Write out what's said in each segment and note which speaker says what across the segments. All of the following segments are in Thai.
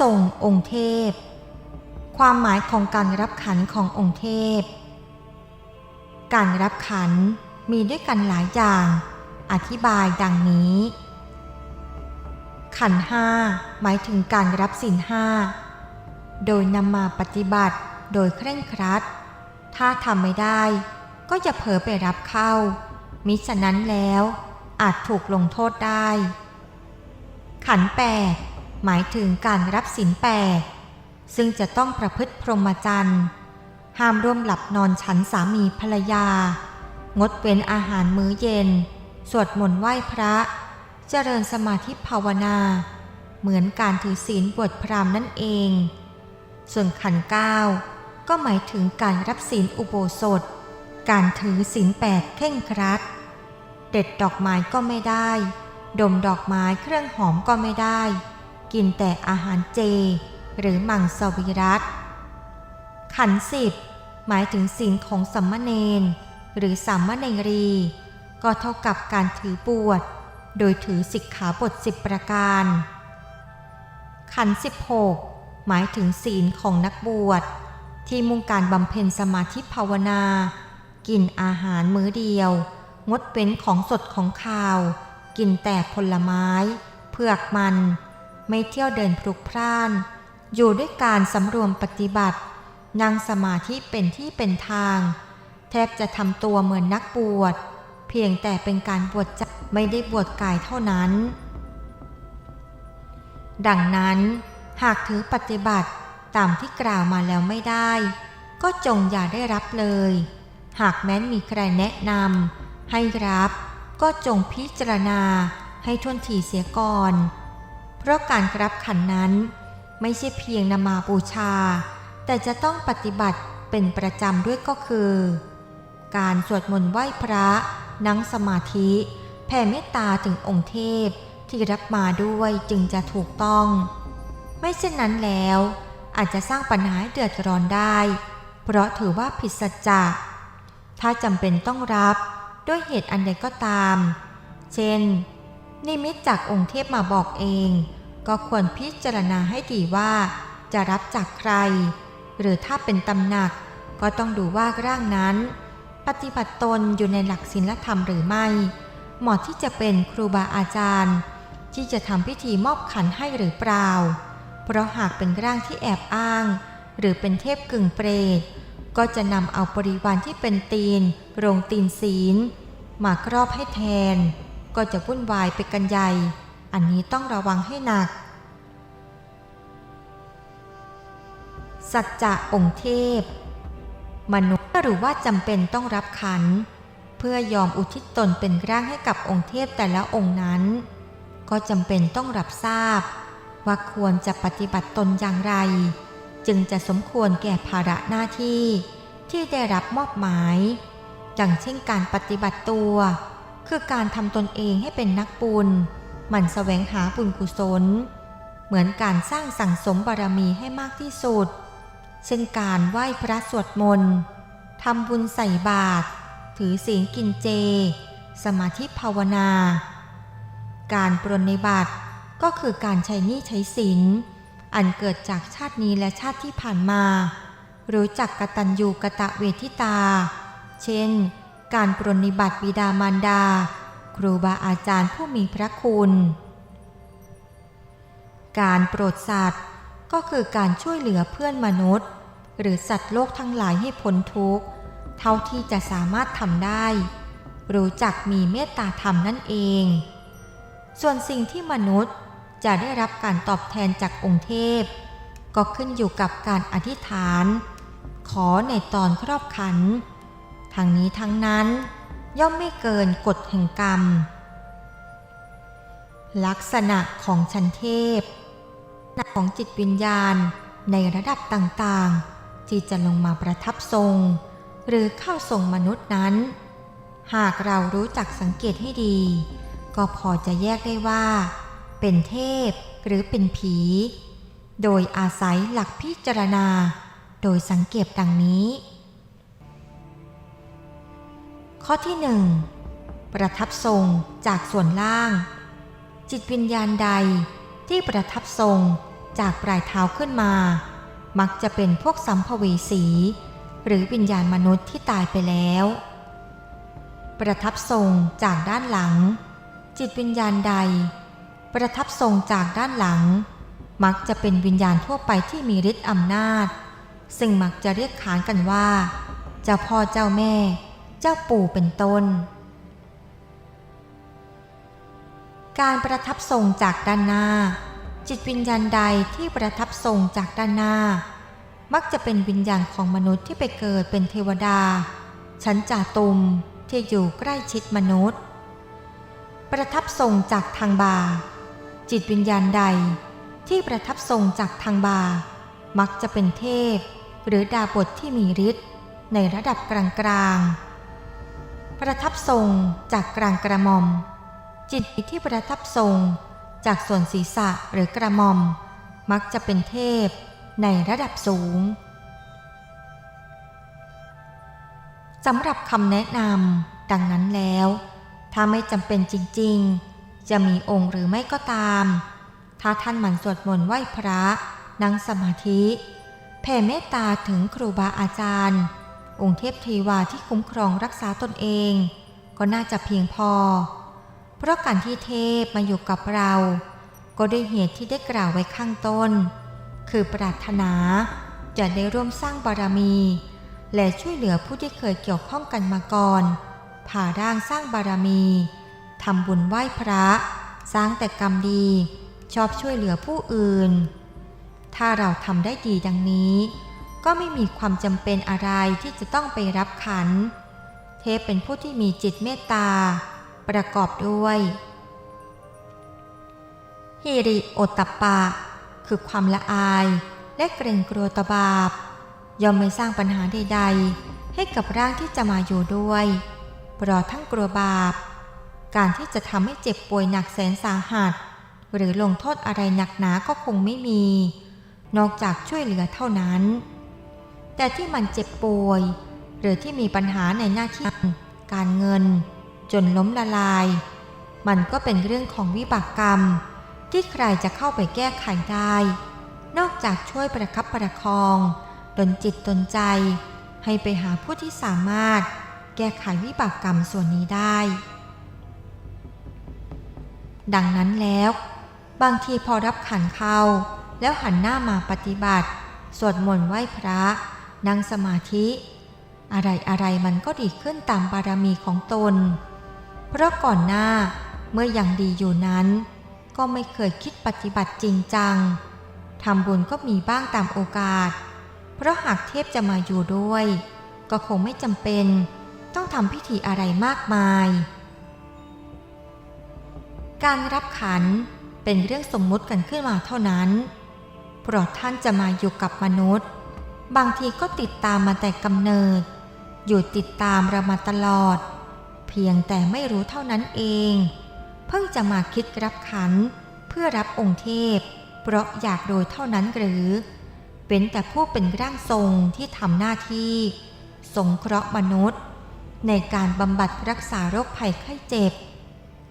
Speaker 1: ทรงองค์เทพ ความหมายของการรับขันขององค์เทพ การรับขันมีด้วยกันหลายอย่าง อธิบายดังนี้ ขันห้าหมายถึงการรับสินห้า โดยนำมาปฏิบัติโดยเคร่งครัด ถ้าทำไม่ได้ก็อย่าเผลอไปรับเข้า มิฉะนั้นแล้วอาจถูกลงโทษได้ ขันแปด หมายถึงการรับสินแปดซึ่งจะต้องประพฤติพรหมจรรย์ห้ามร่วมหลับนอนฉันสามีภรรยา งดเว้นอาหารมื้อเย็น สวดมนต์ไหว้พระ เจริญสมาธิภาวนา เหมือนการถือศีลบวชพรามนั่นเอง ส่วนขันเก้าก็หมายถึงการรับศีลอุโบสถ การถือศีลแปดเคร่งครัด เด็ดดอกไม้ก็ไม่ได้ ดมดอกไม้เครื่องหอมก็ไม่ได้ กินแต่อาหารเจ หรือมังสวิรัตขันสิบหมายถึงศีลของสัมมเนนหรือสามมเณรี ก็เท่ากับการถือบวชโดยถือสิกขาบทสิบประการ ขันสิบหกหมายถึงศีลของนักบวชที่มุ่งการบำเพ็ญสมาธิภาวนา กินอาหารมื้อเดียว งดเว้นของสดของขาว กินแต่ผลไม้ เผือกมัน ไม่เที่ยวเดินพลุกพล่าน อยู่ด้วยการสำรวมปฏิบัติ นั่งสมาธิเป็นที่เป็นทาง แทบจะทำตัวเหมือนนักบวช เพียงแต่เป็นการบวชใจไม่ได้บวชกายเท่านั้น ดังนั้นหากถือปฏิบัติตามที่กล่าวมาแล้วไม่ได้ ก็จงอย่าได้รับเลย หากแม้นมีใครแนะนำให้รับก็จงพิจารณาให้ทวนทีเสียก่อน เพราะการรับขันนั้น ไม่ใช่เพียงนำมาบูชา แต่จะต้องปฏิบัติเป็นประจำด้วยก็คือ การสวดมนต์ไหว้พระ นั่งสมาธิ แผ่เมตตาถึงองค์เทพที่รับมาด้วยจึงจะถูกต้อง ไม่เช่นนั้นแล้วอาจจะสร้างปัญหาเดือดร้อนได้ เพราะถือว่าผิดสัจจะถ้าจำเป็นต้องรับด้วยเหตุอันใดก็ตาม เช่น นิมิตจากองค์เทพมาบอกเอง ก็ควรพิจารณาให้ดีว่า จะรับจากใคร หรือถ้าเป็นตำหนัก ก็ต้องดูว่าร่างนั้น ปฏิบัติตนอยู่ในหลักศีลธรรมหรือไม่เหมาะที่จะเป็นครูบาอาจารย์ ที่จะทำพิธีมอบขันให้หรือเปล่า เพราะหากเป็นร่างที่แอบอ้าง หรือเป็นเทพกึ่งเปรตก็จะนำเอาบริวารที่เป็นตีนโรงตีนศีล มาครอบให้แทน ก็จะวุ่นวายไปกันใหญ่ อันนี้ต้องระวังให้หนัก สัจจะองค์เทพ มนุษย์หรือว่าจำเป็นต้องรับขัน เพื่อยอมอุทิศตนเป็นร่างให้กับองค์เทพแต่ละองค์นั้น ก็จำเป็นต้องรับทราบ ว่าควรจะปฏิบัติตนอย่างไร จึงจะสมควรแก่ภาระหน้าที่ที่ได้รับมอบหมายอย่างเช่นการปฏิบัติตัว คือการทำตนเองให้เป็นนักบุญหมั่นแสวงหาบุญกุศล เหมือนการสร้างสั่งสมบารมีให้มากที่สุด เช่นการไหว้พระสวดมนต์ทำบุญใส่บาตรถือศีลกินเจ สมาธิภาวนา การปรนนิบัติก็คือการใช้หนี้ใช้สินอันเกิดจากชาตินี้และชาติที่ผ่านมา รู้จักกตัญญูกะตะเวทิตา เช่น การปรนนิบัติบิดามารดา ครูบาอาจารย์ผู้มีพระคุณ การโปรดสัตว์ก็คือการช่วยเหลือเพื่อนมนุษย์ หรือสัตว์โลกทั้งหลายให้พ้นทุกข์ เท่าที่จะสามารถทำได้ รู้จักมีเมตตาธรรมนั่นเอง ส่วนสิ่งที่มนุษย์จะได้รับการตอบแทนจากองค์เทพ ก็ขึ้นอยู่กับการอธิษฐาน ขอในตอนครอบขัน ทั้งนี้ทั้งนั้น ย่อมไม่เกินกฎแห่งกรรม ลักษณะของชั้นเทพของจิตวิญญาณในระดับต่างๆ ที่จะลงมาประทับทรง หรือเข้าทรงมนุษย์นั้น หากเรารู้จักสังเกตให้ดี ก็พอจะแยกได้ว่า เป็นเทพหรือเป็นผี โดยอาศัยหลักพิจารณา โดยสังเกตดังนี้ ข้อที่หนึ่งประทับทรงจากส่วนล่าง จิตวิญญาณใดที่ประทับทรงจากปลายเท้าขึ้นมา มักจะเป็นพวกสัมภเวสี หรือวิญญาณมนุษย์ที่ตายไปแล้ว ประทับทรงจากด้านหลัง จิตวิญญาณใด ประทับทรงจากด้านหลัง มักจะเป็นวิญญาณทั่วไปที่มีฤทธิ์อำนาจ ซึ่งมักจะเรียกขานกันว่า เจ้าพ่อเจ้าแม่ เจ้าปู่เป็นต้น การประทับทรงจากด้านหน้า จิตวิญญาณใดที่ประทับทรงจากด้านหน้า มักจะเป็นวิญญาณของมนุษย์ที่ไปเกิดเป็นเทวดา ชั้นจาตุมที่อยู่ใกล้ชิดมนุษย์ ประทับทรงจากทางบา จิตวิญญาณใดที่ประทับทรงจากทางบา มักจะเป็นเทพ หรือดาบทที่มีฤทธิ์ในระดับกลางๆ ประทับทรงจากกลางกระหม่อม จิตที่ประทับทรงจากส่วนศีรษะหรือกระหม่อม มักจะเป็นเทพในระดับสูงสำหรับคำแนะนำดังนั้นแล้ว ถ้าไม่จำเป็นจริงๆ จะมีองค์หรือไม่ก็ตาม ถ้าท่านหมั่นสวดมนต์ไหว้พระนั่งสมาธิแผ่เมตตาถึงครูบาอาจารย์ องค์เทพเทวาที่คุ้มครองรักษาตนเอง ก็น่าจะเพียงพอ เพราะการที่เทพมาอยู่กับเรา ก็ได้เหตุที่ได้กล่าวไว้ข้างต้น คือปรารถนาจะได้ร่วมสร้างบารมี และช่วยเหลือผู้ที่เคยเกี่ยวข้องกันมาก่อนผ่าร่างสร้างบารมีทำบุญไหว้พระ สร้างแต่กรรมดี ชอบช่วยเหลือผู้อื่น ถ้าเราทำได้ดีดังนี้ ก็ไม่มีความจำเป็นอะไรที่จะต้องไปรับขัน เทพเป็นผู้ที่มีจิตเมตตา ประกอบด้วยฮิริโอตปปะ คือความละอายและเกรงกลัวตบาปย่อมไม่สร้างปัญหาใดๆ ให้กับร่างที่จะมาอยู่ด้วยเพราะทั้งกลัวบาป การที่จะทำให้เจ็บป่วยหนักแสนสาหัส หรือลงโทษอะไรหนักหนาก็คงไม่มี นอกจากช่วยเหลือเท่านั้น แต่ที่มันเจ็บป่วย หรือที่มีปัญหาในหน้าที่การเงิน จนล้มละลาย มันก็เป็นเรื่องของวิบากกรรม ที่ใครจะเข้าไปแก้ไขได้ นอกจากช่วยประคับประคองดนจิตดนใจ ให้ไปหาผู้ที่สามารถ แก้ไขวิบากกรรมส่วนนี้ได้ ดังนั้นแล้ว บางทีพอรับขันเข้า แล้วหันหน้ามาปฏิบัติ สวดมนต์ไหว้พระ นั่งสมาธิ อะไรอะไรมันก็ดีขึ้นตามบารมีของตน เพราะก่อนหน้าเมื่อยังดีอยู่นั้น ก็ไม่เคยคิดปฏิบัติจริงจังทำบุญก็มีบ้างตามโอกาส เพราะหากเทพจะมาอยู่ด้วย ก็คงไม่จำเป็น ต้องทำพิธีอะไรมากมาย การรับขันเป็นเรื่องสมมุติกันขึ้นมาเท่านั้น เพราะท่านจะมาอยู่กับมนุษย์ บางทีก็ติดตามมาแต่กำเนิด อยู่ติดตามเรามาตลอด เพียงแต่ไม่รู้เท่านั้นเอง เพิ่งจะมาคิดรับขัน เพื่อรับองค์เทพ เพราะอยากโดยเท่านั้นหรือ เป็นแต่ผู้เป็นร่างทรงที่ทำหน้าที่ สงเคราะห์มนุษย์ ในการบำบัดรักษาโรคภัยไข้เจ็บ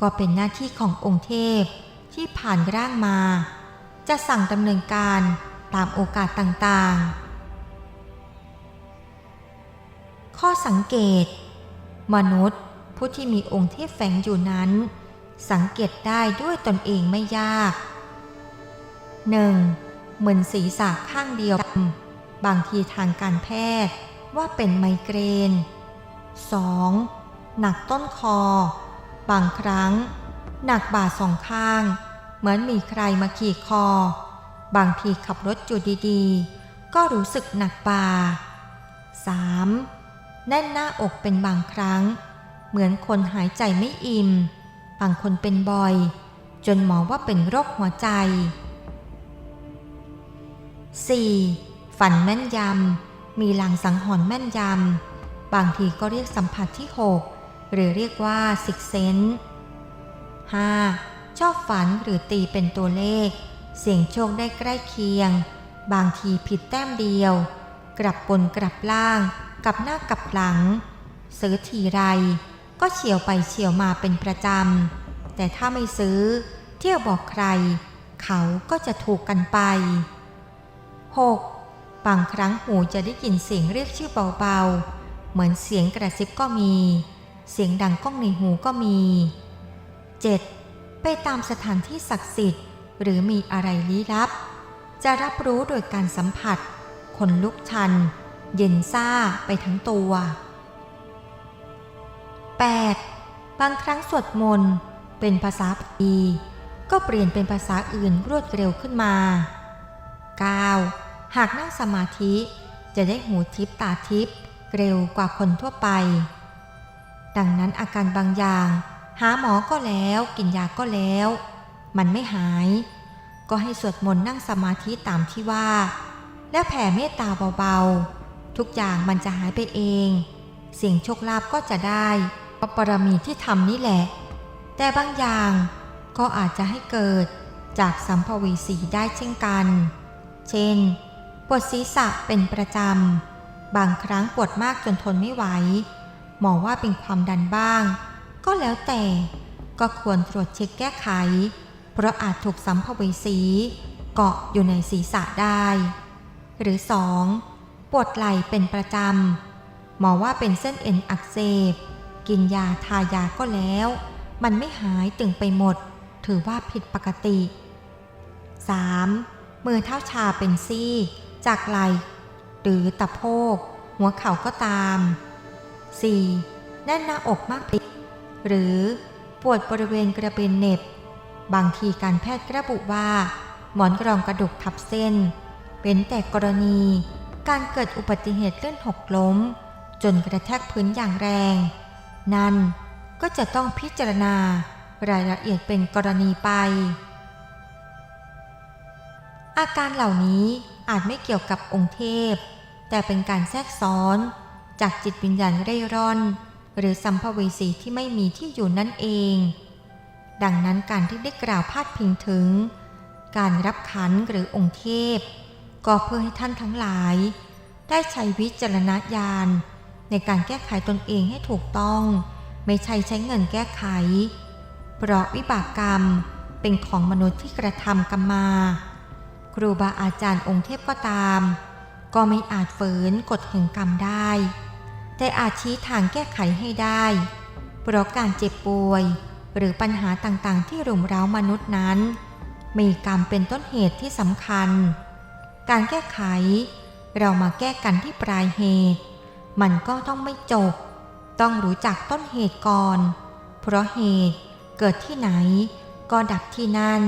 Speaker 1: ก็เป็นหน้าที่ขององค์เทพที่ผ่านร่างมา จะสั่งดำเนินการตามโอกาสต่างๆ ข้อสังเกต มนุษย์ผู้ที่มีองค์เทพแฝงอยู่นั้น สังเกตได้ด้วยตนเองไม่ยาก 1. เหมือนศีรษะข้างเดียว บางทีทางการแพทย์ว่าเป็นไมเกรน 2. หนักต้นคอ บางครั้ง หนักบ่าสองข้าง เหมือนมีใครมาขี่คอ บางทีขับรถอยู่ดีๆ ก็รู้สึกหนักบ่า 3. แน่นหน้าอกเป็นบางครั้ง เหมือนคนหายใจไม่อิ่ม บางคนเป็นบ่อย จนหมอว่าเป็นโรคหัวใจ 4. ฝันแม่นยำ มีลางสังหรณ์แม่นยำ บางทีก็เรียกสัมผัสที่ 6 หรือเรียกว่าสิกเซน 5. ชอบฝันหรือตีเป็นตัวเลข เสี่ยงโชคได้ใกล้เคียง บางทีผิดแต้มเดียว กลับบนกลับล่าง กับหน้ากับหลัง ซื้อทีไร ก็เฉียวไปเฉียวมาเป็นประจำ แต่ถ้าไม่ซื้อ เที่ยวบอกใคร เขาก็จะถูกกันไป 6. บางครั้งหูจะได้ยินเสียงเรียกชื่อเบาๆ เหมือนเสียงกระซิบก็มี เสียงดังก้องในหูก็มี 7. ไปตามสถานที่ศักดิ์สิทธิ์ หรือมีอะไรลี้ลับ จะรับรู้โดยการสัมผัสคนลุกชัน เย็นซ่าไปทั้งตัว 8. บางครั้งสวดมนต์เป็นภาษาปีก็เปลี่ยนเป็นภาษาอื่นรวดเร็วขึ้นมา 9. หากนั่งสมาธิจะได้หูทิพตาทิพเร็วกว่าคนทั่วไป ดังนั้นอาการบางอย่าง หาหมอก็แล้วกินยาก็แล้ว มันไม่หาย ก็ให้สวดมนต์นั่งสมาธิตามที่ว่า และแผ่เมตตาเบาๆ ทุกอย่างมันจะหายไปเอง เสียงโชคลาภก็จะได้เพราะปรมีที่ทำนี่แหละ แต่บางอย่างก็อาจจะให้เกิดจากสัมภเวสีได้เช่นกัน เช่น ปวดศีรษะเป็นประจำ บางครั้งปวดมากจนทนไม่ไหว หมอว่าเป็นความดันบ้าง ก็แล้วแต่ก็ควรตรวจเช็คแก้ไข เพราะอาจถูกสัมภเวสีเกาะอยู่ในศีรษะได้ หรือ 2. ปวดไหล่เป็นประจำ หมอว่าเป็นเส้นเอ็นอักเสบ กินยาทายาก็แล้ว มันไม่หายตึงไปหมด ถือว่าผิดปกติ 3. มือเท้าชาเป็นซี่ จากไหล่หรือตะโพก หัวเข่าก็ตาม 4. แน่นหน้าอกมากผิด หรือปวดบริเวณกระเบนเน็บ บางทีการแพทย์ระบุว่า หมอนรองกระดูกทับเส้น เป็นแต่กรณี การเกิดอุบัติเหตุเลื่อนหกล้ม จนกระแทกพื้นอย่างแรง นั่นก็จะต้องพิจารณารายละเอียดเป็นกรณีไป อาการเหล่านี้อาจไม่เกี่ยวกับองค์เทพ แต่เป็นการแทรกซ้อน จากจิตวิญญาณเร่ร่อน หรือสัมภเวสีที่ไม่มีที่อยู่นั่นเอง ดังนั้นการที่ได้กล่าวพาดพิงถึง การรับขันหรือองค์เทพ ก็เพื่อให้ท่านทั้งหลาย ได้ใช้วิจารณญาณ ในการแก้ไขตนเองให้ถูกต้อง ไม่ใช่ใช้เงินแก้ไข เพราะวิบากกรรมเป็นของมนุษย์ที่กระทำกันมา ครูบาอาจารย์องค์เทพก็ตาม ก็ไม่อาจฝืนกฎแห่งกรรมได้ แต่อาจชี้ทางแก้ไขให้ได้ เพราะการเจ็บป่วยหรือปัญหาต่างๆ ที่รุมเร้ามนุษย์นั้น มีกรรมเป็นต้นเหตุที่สำคัญ การแก้ไข เรามาแก้กันที่ปลายเหตุ มันก็ต้องไม่จบ ต้องรู้จักต้นเหตุก่อน เพราะเหตุเกิดที่ไหนก็ดับที่นั่น